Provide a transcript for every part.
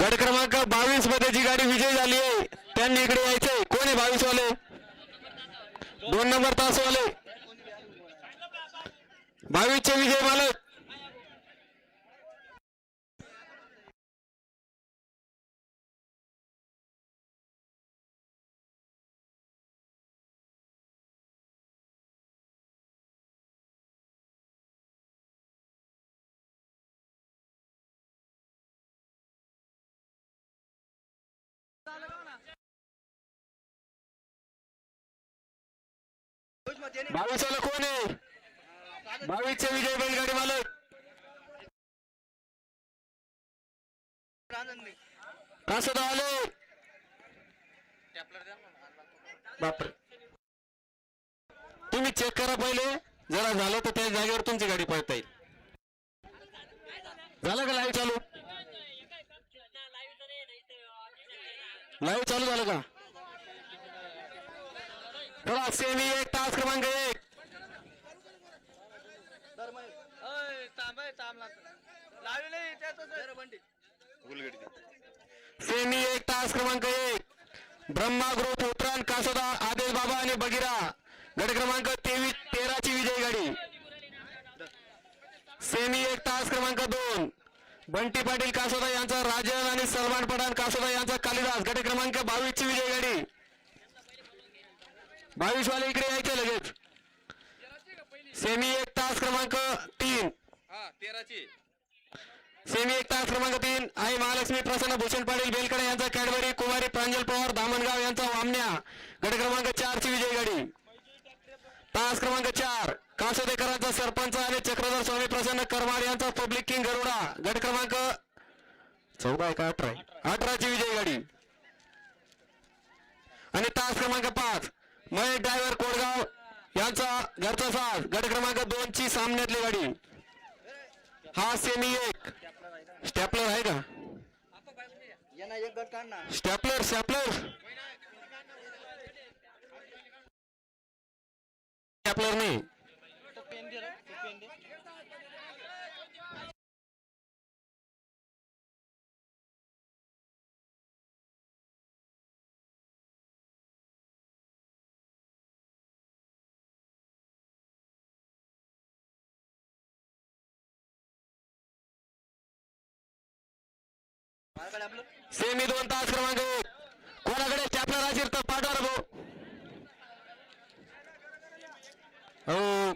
गट क्रमांक बावीसमध्ये जी गाडी विजय झाली आहे त्यांनी इकडे यायचे कोण आहे बावीस वाले दोन नंबर तासवाले. बावीसचे विजय मालक. बावीस वाला कोण आहे बावीसचे विजय बैलगाडी मालक कसं आले बापरे तुम्ही चेक करा पहिले जरा झालं तर त्या जागेवर तुमची गाडी पळता येईल झालं का लाईव्ह चालू लाईव्ह चालू झालं का चला सेमी एक तास क्रमांक एक. सेमी एक तास क्रमांक एक. ब्रह्मा ग्रुप उतरान कासोदा आदेश बाबा आणि बगिरा. गट क्रमांक तेवीस तेराची विजयी गाडी. सेमी एक तास क्रमांक दोन. बंटी पाटील कासोदा यांचा राजन आणि सलमान पठाण कासोदा यांचा कालिदास. गट क्रमांक बावीस ची विजय गाडी. वाले इकडे यायचे लगेच. सेमी एक तास क्रमांक तीन. हा तेराची. सेमी एक तास क्रमांक तीन. आई महालक्ष्मी प्रसन्न भूषण पाटील बेलकडे यांचा कॅडबरी कुमारी प्रांजल पवार धामणगाव यांचा वामण्या. गट क्रमांक चार ची विजय गाडी तास क्रमांक चार. कासोदेकरांचा सरपंच आणि चक्रधर स्वामी प्रसन्न करमाड यांचा पब्लिक किंग गरुडा. गट क्रमांक चौदा आहे का अठरा. अठराची विजय गाडी आणि तास क्रमांक पाच. महेश ड्रायव्हर कोडगाव यांचा घरचा साथ. गट क्रमांक दोन ची सामन्यातली गाडी. हा सेमी एक. स्टॅपलर आहे का? स्टॅपलर स्टॅपलर स्टॅपलर नाही. सेमी दोन तास क्रमांक एक. कोणाकडे चॅपलर असेल तर पाठवा भाऊ. हो.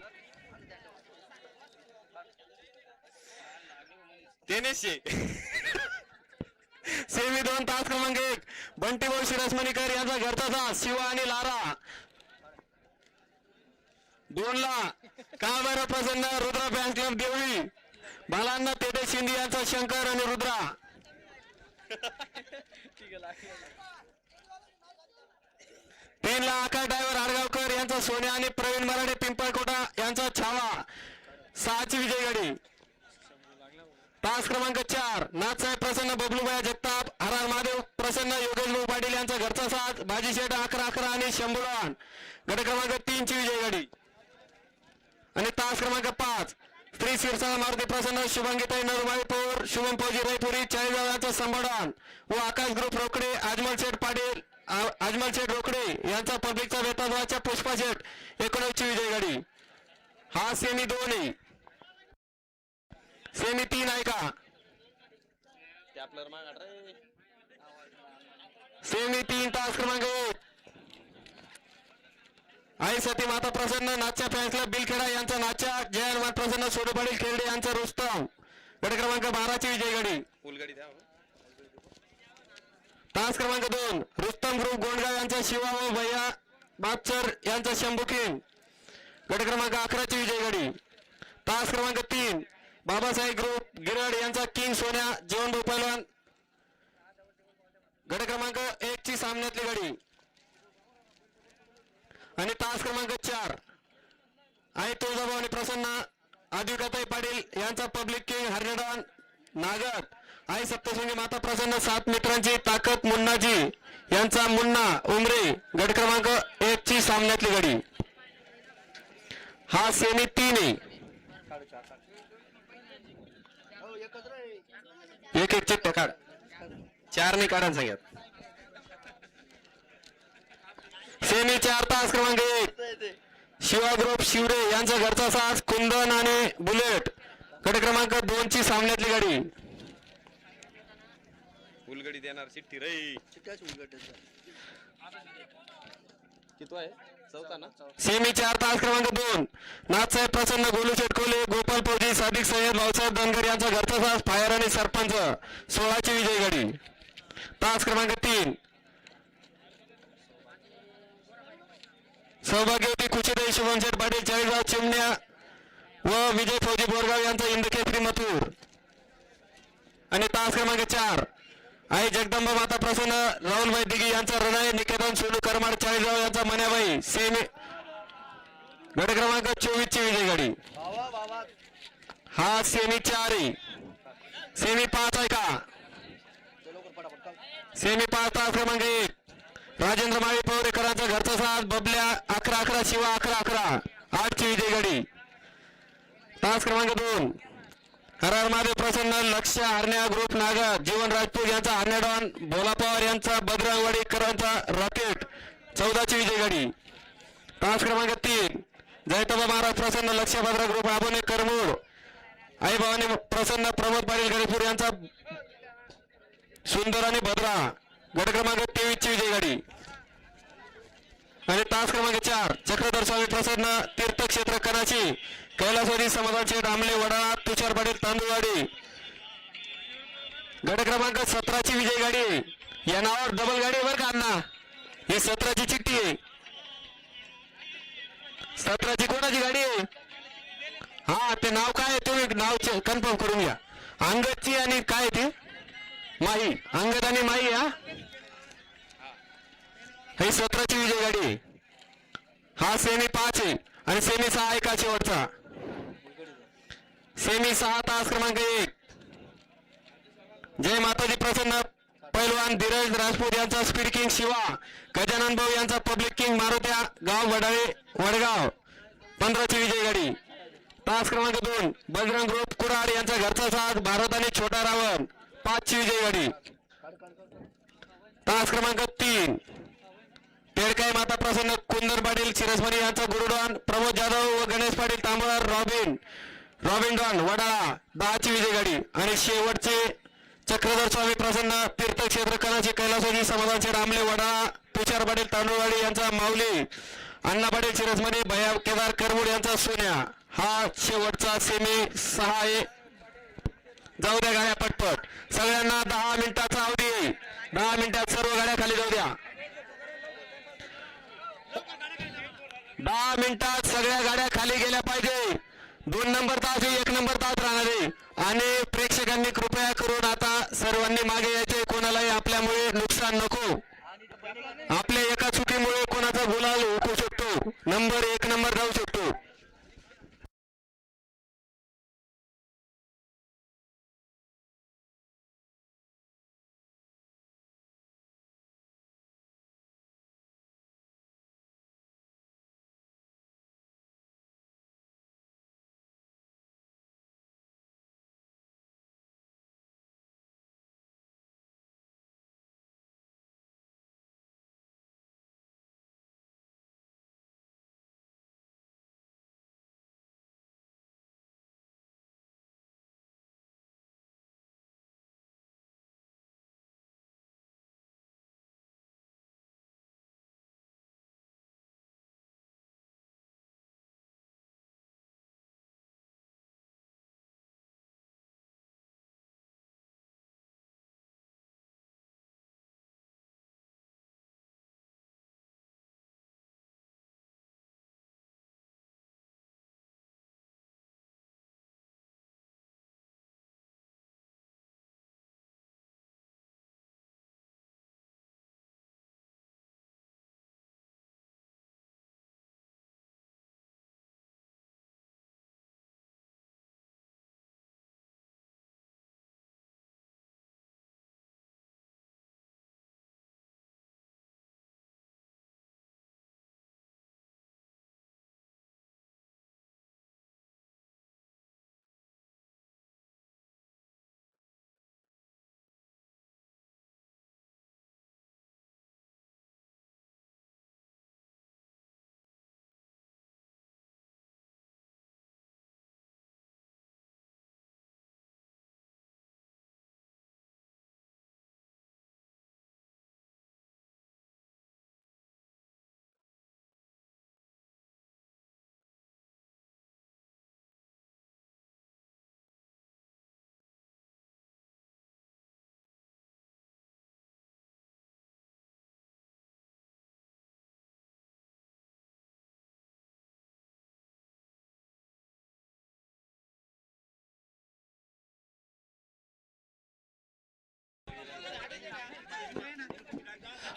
सेमी दोन तास क्रमांक एक. बंटी भाऊ शिरसमणीकर यांचा घरचा साथ शिवा आणि लारा. दोनला का बरं प्रसन्न रुद्रा फॅन क्लब देवळी बालांना तेटे शिंदे यांचा शंकर आणि रुद्रा. तीन ला आकाश ड्रायव्हर आडगावकर यांचा सोन्या आणि प्रवीण मराठे पिंपळकोटा यांचा छावा. सहाची विजय गाडी. तास क्रमांक चार. नाथसाहेब प्रसन्न बबलूबाया जगताप हरार महादेव प्रसन्न योगेश भाऊ पाटील यांचा घरचा साथ भाजी शेठ अकरा अकरा आणि शंभुलान गट क्रमांक तीन ची विजय गाडी. आणि तास क्रमांक पाच. श्री शिरसाळ मारुती प्रसन्न शुभंगीताई नरुबाई पौर शुभम फौजी रायपुरी चाळीसगाव यांचा संबोधन व आकाश ग्रुप रोकडे अजमल शेठ पाटील अजमल शेठ रोकडे यांचा पब्लिकचा वेताबाच्या पुष्पा शेठ एकोणीसची विजय गाडी. हा सेमी दोन आहे. सेमी तीन आहे का? सेमी तीन तास क्रमांक एक. आई सती माता प्रसन्न नाच्या फॅन्स क्लब बिलखेडा यांचा नाच्या जय हनुमान प्रसन्न सोडू पाटील खेरडे यांचा रुस्तम. गट क्रमांक बाराची विजय गाडी. तास क्रमांक दोन रुस्तम ग्रुप गोंडगाव यांचा शिवा व भैया बापचर यांचा शंभू किंग. गट क्रमांक अकराची विजय गाडी. तास क्रमांक तीन बाबासाहेब ग्रुप गिरड यांचा किंग सोन्या जीवन पैलवान गट क्रमांक एक ची सामन्यातली गाडी. आणि तास क्रमांक चार. आई तुळजाभवानी प्रसन्न आदिताई पाटील यांचा पब्लिक किंग हरनेडान नागर. आई सप्तशृंगी माता प्रसन्न सात मित्रांची ताकद मुन्नाजी यांचा मुन्ना उमरे गट क्रमांक एक ची सामन्यातली गडी. हा सेमी तीन आहे एक एक चिट्ट्या काढ. चार नाही काढायला सांगत सेमी चार तास क्रमांक एक. शिवा ग्रुप शिवरे यांचा घरचा साज कुंदन आणि बुलेट. गट क्रमांक दोन ची सामन्यातली गाडी. उलगडी देणार चिठ्ठी रे. चिट्ट्याच उलगटायचं किती आहे चौथा ना सेमी चार तास क्रमांक दोन. नाथसाहेब प्रसन्न गोलू शेटकोले गोपाल फौजी सादिक सय्यद भाऊसाहेब धनगर यांचा घरचा साज फायर आणि सरपंच. सोळाची विजय गाडी. तास क्रमांक तीन. सहभागी होती शुभम शेठ पाटील चाळीसगाव चिमण्या व विजय फौजी बोरगाव यांचा इंदकेसरी मथुर. आणि तास क्रमांक चार आई जगदंबा माता प्रसन्न राहुलभाई दिघी यांचा हृदय निकेतन सोनू करमाड चाळीसगाव यांचा मन्याबाई सेमी गट क्रमांक चोवीस ची विजय गाडी. हा सेमी चार आहे सेमी पाच आहे का? सेमी पाच तास क्रमांक एक. राजेंद्र माळी पवरेकरांचा घरचा साथ बबल्या अकरा अकरा शिवा अकरा अकरा. आठची विजय गाडी तास क्रमांक दोन. हरार महादेव प्रसन्न लक्ष हरण्या ग्रुप नागर. जीवन राजपूत यांचा हरण्याडॉन भोला पवार यांचा बजरंगवाडीकरांचा रॉकेट. चौदाची विजय गाडी तास क्रमांक तीन. जयतबा महाराज प्रसन्न लक्ष भद्रा ग्रुप आबोने करमूड आई भवानी प्रसन्न प्रमोद पाटील गणेशपूर यांचा सुंदर आणि भद्रा. गट क्रमांक तेवीस ची विजय गाडी. आणि तास क्रमांक चार चक्रधर स्वामी प्रसन्न तीर्थक्षेत्र कराची कैलासवादी समाजाचे डांबले वडाळा तुषार पाटील तांदूळवाडी. गट क्रमांक सतराची विजय गाडी. या नावावर डबल गाडी आहे बरं का अण्णा? ही सतराची चिठ्ठी आहे. सतराची कोणाची गाडी आहे? हा ते नाव काय आहे? तुम्ही नाव कन्फर्म करून घ्या. अंगदची आणि काय आहे ती? माही अंगद आणि माही हा? ही सतराची विजय गाडी. हा सेमी पाच आहे आणि सेमी सहा एका शेवटचा. सेमी सहा तास क्रमांक एक. जय माताजी प्रसन्न पैलवान धीरज राजपूत यांचा स्पीड किंग शिवा. गजानन भाऊ यांचा पब्लिक किंग मारुत्या गाव वडाळे वडगाव. पंधराची विजय गाडी. तास क्रमांक दोन बजरंग ग्रुप कुराड यांचा घरचा साथ भारत आणि छोटा रावण. पाचची विजय गाडी तास क्रमांक तीन. पेडकाई माता प्रसन्न कुंदर पाटील चिरसमणी यांचा गुरुडॉन प्रमोद जाधव व गणेश पाटील तांबळर रॉबिन. रॉबिन डॉन वडाळा दहाची विजय गाडी आणि शेवटचे चक्रधर स्वामी प्रसन्न तीर्थक्षेत्र कलाचे कैलासोजी समाजाचे रामले वडाळा तुषार पाटील तांदूळवाडी यांचा माऊली अण्णा पाटील चिरसमणी भया केदार करमुड यांचा सोन्या. हा शेवटचा सेमी सहा आहे. जाऊ द्या गाड्या पटपट. सगळ्यांना दहा मिनिटाचा अवधी. दहा मिनिटात सर्व गाड्या खाली जाऊ द्या. दहा मिनिटात सगळ्या गाड्या खाली गेल्या पाहिजे. दोन नंबर तास एक नंबर तास राहणार आहे. आणि प्रेक्षकांनी कृपया करून आता सर्वांनी मागे यायचे. कोणालाही आपल्यामुळे नुकसान नको. आपल्या एका चुकीमुळे कोणाचा गुलाल हुकू शकतो. नंबर एक नंबर जाऊ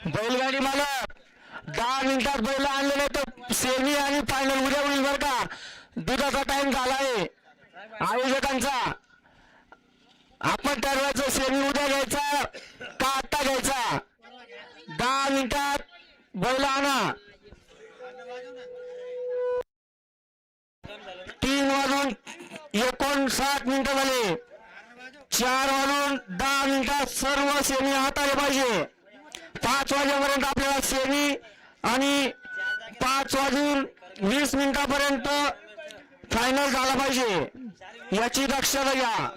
बैलगाडी मालक. दहा मिनिटात बैल आणले नाही तर सेमी आणि फायनल उद्या होईल बरं का. दुधाचा टाइम झाला आहे आयोजकांचा. आपण ठरवायचं सेमी उद्या घ्यायचा का आत्ता घ्यायचा? दहा मिनिटात बैल आणा. तीन वाजून एकोणसाठ मिनिटं झाले. चार वाजून दहा मिनिटात सर्व सेमी हाताळली पाहिजे. पाच वाजेपर्यंत आपल्याला सेमी आणि पाच वाजून वीस मिनिटापर्यंत फायनल झाला पाहिजे. याची दक्षता घ्या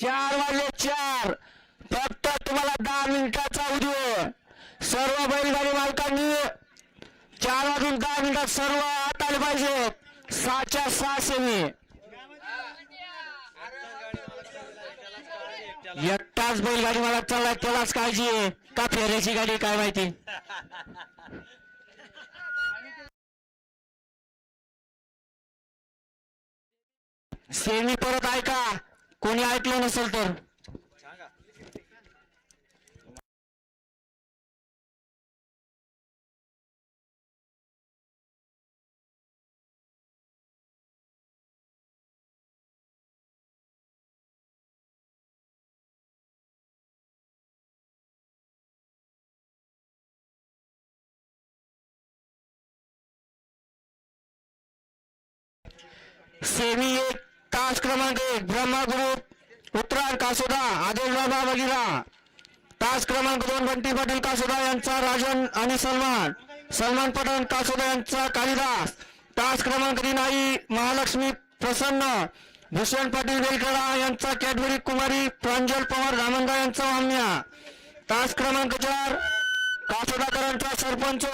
चार वाजले चार फक्त तुम्हाला दहा मिनिटाचा उद्योग सर्व बैलगाडी मालकांनी चार वाजून दहा मिनिटात सर्व आत आले पाहिजे. सहाच्या सहा सेमी. एकटाच बैलगाडी मला चालला त्यालाच काळजी आहे. का फेऱ्याची गाडी काय माहिती? सेमी परत ऐका कोणी ऐकलं नसेल तर? सेमी एक तास क्रमांक एक ब्रह्मागुरु उत्तरायण कासोदा आदेश बाबा बगिरा तास क्रमांक दोन बंटी पाटील कासोदा यांचा राजन आणि सलमान. सलमान पठाण कासोदा यांचा कालिदास. तास क्रमांक तीन आई महालक्ष्मी प्रसन्न. भूषण पाटील वेलखेडा यांचा कॅडबरी कुमारी प्रांजल पवार रामंगा यांचा वाम्या. तास क्रमांक चार कासोदाकरांचा सरपंच.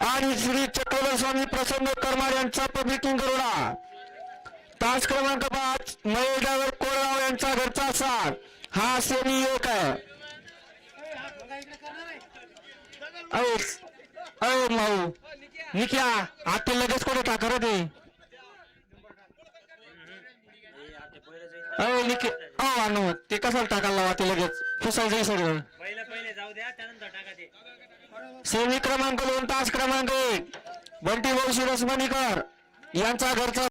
आणि श्री चक्रधर स्वामी प्रसन्न करमार यांचा पब्लिकिंग गरुडा. तास क्रमांक पाच महेश ड्रायव्हर कोळगाव यांचा घरचा साथ हा सेमी एक आहे. अय भाऊ माऊ. निक्या आता लगेच कुठे टाका ते? अरे निके अ अनु ते कसं टाकायला लावा ते लगेच? फुसायचं सगळं. पहिले पहिले जाऊ द्या त्यानंतर टाका ते सेमी क्रमांक दोन तास क्रमांक एक. बंटी भाऊ शिरसमणीकर यांचा घरचा